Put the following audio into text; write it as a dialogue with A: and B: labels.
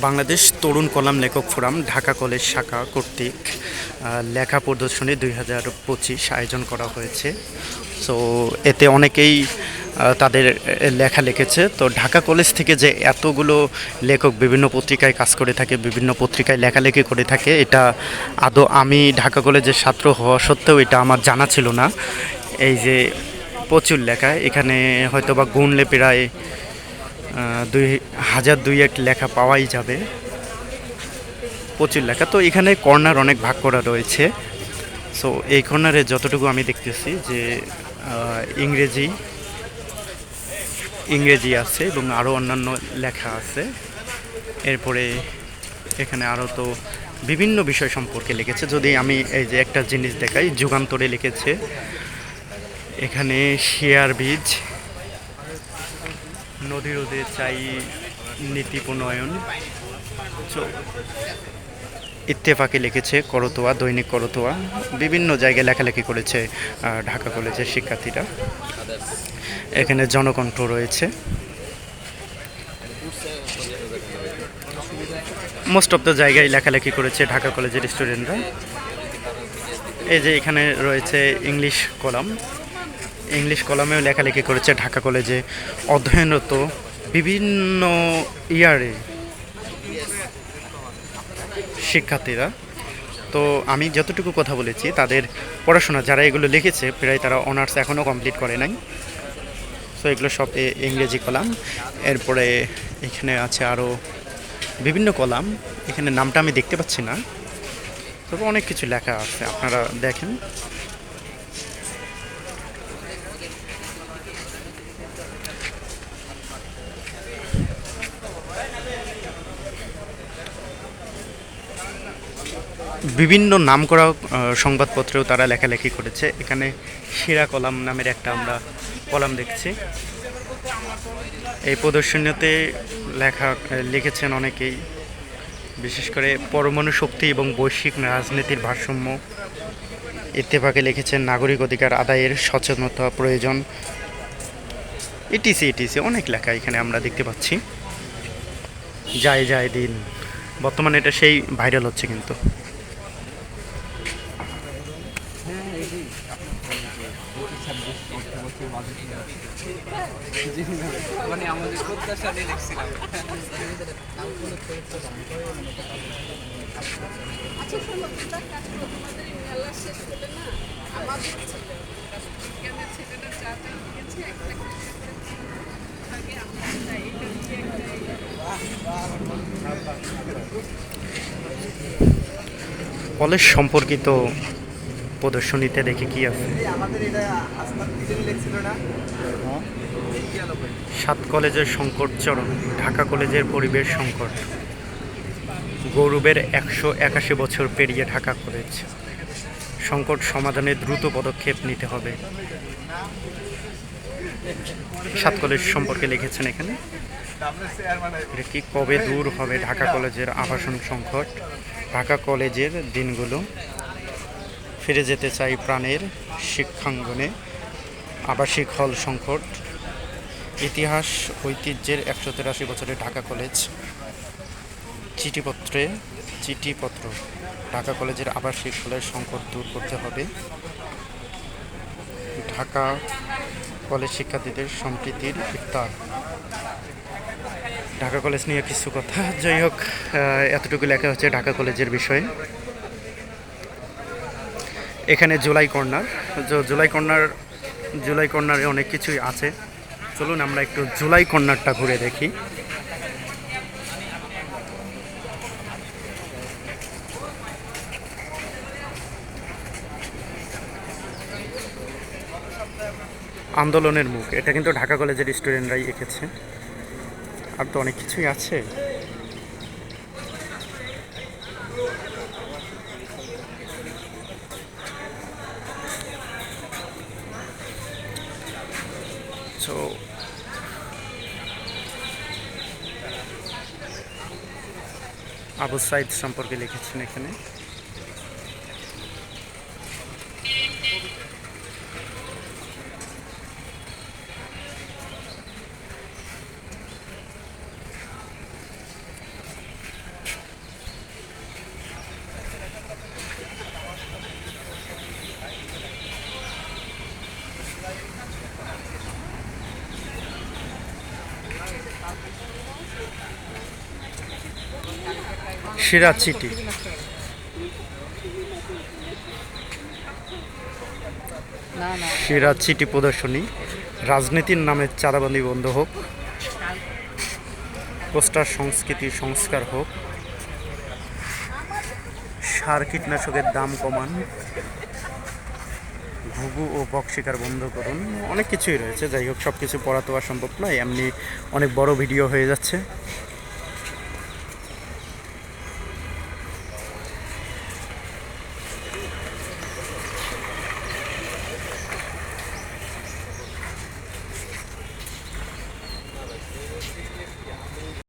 A: বাংলাদেশ তরুণ কলাম লেখক forum, Dhaka college শাখা কর্তৃক লেখা প্রদর্শনী দুই হাজার পঁচিশ আয়োজন করা হয়েছে। সো এতে অনেকেই তাদের লেখা লিখেছে। তো ঢাকা কলেজ থেকে যে এতগুলো লেখক বিভিন্ন পত্রিকায় কাজ করে থাকে, বিভিন্ন পত্রিকায় লেখালেখি করে থাকে, এটা আদৌ আমি ঢাকা কলেজের ছাত্র হওয়া সত্ত্বেও এটা আমার জানা ছিল না। এই যে প্রচুর লেখা, এখানে হয়তো বা গুনলে প্রায় দুই হাজার দুই এক লেখা পাওয়াই যাবে। প্রচুর লেখা। তো এখানে কর্নার অনেক ভাগ করা রয়েছে। সো এই কর্নারে যতটুকু আমি দেখতেছি যে ইংরেজি ইংরেজি আছে এবং আরও অন্যান্য লেখা আছে। এরপরে এখানে আরও তো বিভিন্ন বিষয় সম্পর্কে লিখেছে। যদি আমি এই যে একটা জিনিস দেখাই, যুগান্তরে লিখেছে। এখানে শেয়ার বীজ নদী রোদে চাই নীতি প্রণয়ন। ইত্তেফাকে লিখেছে করতোয়া, দৈনিক করতোয়া। বিভিন্ন জায়গায় লেখালেখি করেছে ঢাকা কলেজের শিক্ষার্থীরা। এখানে জনকণ্ঠ রয়েছে। মোস্ট অফ দ্য জায়গায় লেখালেখি করেছে ঢাকা কলেজের স্টুডেন্টরা এই যে এখানে রয়েছে ইংলিশ কলাম ইংলিশ কলামেও লেখালেখি করেছে ঢাকা কলেজে অধ্যয়নরত বিভিন্ন ইয়ারে শিক্ষার্থীরা। তো আমি যতটুকু কথা বলেছি, তাদের পড়াশোনা যারা এগুলো লিখেছে, প্রায় তারা অনার্স এখনও কমপ্লিট করে নাই। সো এগুলো সব ইংরেজি কলাম। এরপরে এখানে আছে আরও বিভিন্ন কলাম। এখানে নামটা আমি দেখতে পাচ্ছি না। তবে অনেক কিছু লেখা আছে, আপনারা দেখেন। বিভিন্ন নামকরা সংবাদপত্রেও তারা লেখালেখি করেছে। এখানে সেরা কলাম নামের একটা আমরা কলাম দেখছি। এই প্রদর্শনীতে লেখা লিখেছেন অনেকেই। বিশেষ করে পরমাণু শক্তি এবং বৈশ্বিক রাজনীতির ভারসাম্য। ইত্তেফাকে লিখেছেন নাগরিক অধিকার আদায়ের সচেতনতা প্রয়োজন। ইটিসি ইটিসি, অনেক লেখা এখানে আমরা দেখতে পাচ্ছি। যায় যায় দিন। বর্তমানে এটা সেই ভাইরাল হচ্ছে কিন্তু।
B: মানে আমাদের প্রত্যাশা নিয়ে লিখছিলাম
C: আচ্ছা শোনো তোমরা কাজ করো তোমাদের মেলা শেষ হলে না আমাদের ছিল বিজ্ঞানের ছেলেরা চা চা দিয়েছে একটা আগে আমরা যাই দিয়ে একটা
A: কলেজ সম্পর্কিত প্রদর্শনীতে দেখে কি আছে?
B: না?
A: সাত কলেজের সংকট চরম ঢাকা কলেজের পরিবেশ সংকট। গৌরবের একশো একাশি বছর পেরিয়ে ঢাকা কলেজ। সংকট সমাধানে দ্রুত পদক্ষেপ নিতে হবে। সাত কলেজ সম্পর্কে লিখেছেন এখানে। এটা কি কবে দূর হবে ঢাকা কলেজের আবাসন সংকট? ঢাকা কলেজের দিনগুলো। ফিরে যেতে চাই প্রাণের শিক্ষাঙ্গনে। আবাসিক হল সংকট, ইতিহাস, ঐতিহ্যের একশো তেরাশি বছরের ঢাকা কলেজ। চিঠিপত্রে, চিঠিপত্র, ঢাকা কলেজের আবাসিক হলের সংকট দূর করতে হবে। ঢাকা কলেজ শিক্ষার্থীদের সম্প্রীতির ইফতার। ঢাকা কলেজ নিয়ে কিছু কথা। যাই হোক এতটুকু লেখা হচ্ছে ঢাকা কলেজের বিষয়ে। এখানে July corner. July corner, July কর্নারে অনেক কিছুই আছে। চলুন আমরা একটু জুলাই কর্নারটা ঘুরে দেখি। আন্দোলনের মুখ। এটা কিন্তু ঢাকা কলেজের স্টুডেন্টরাই এঁকেছে। আর তো অনেক কিছুই আছে সো আবু সাইদ সম্পর্কে লিখেছেন এখানে। সেরা
B: না
A: সেরা চিঠি প্রদর্শনী, রাজনীতির নামে চাঁদাবান্দি বন্ধ হোক, পোস্টার সংস্কৃতি সংস্কার হোক, সার কীটনাশকের দাম কমান, ঘুঘু ও বক্সিকার বন্ধ করুন, অনেক কিছুই রয়েছে। যাই হোক সব কিছু পড়া তো আর সম্ভব নয়, এমনি অনেক বড় ভিডিও হয়ে যাচ্ছে।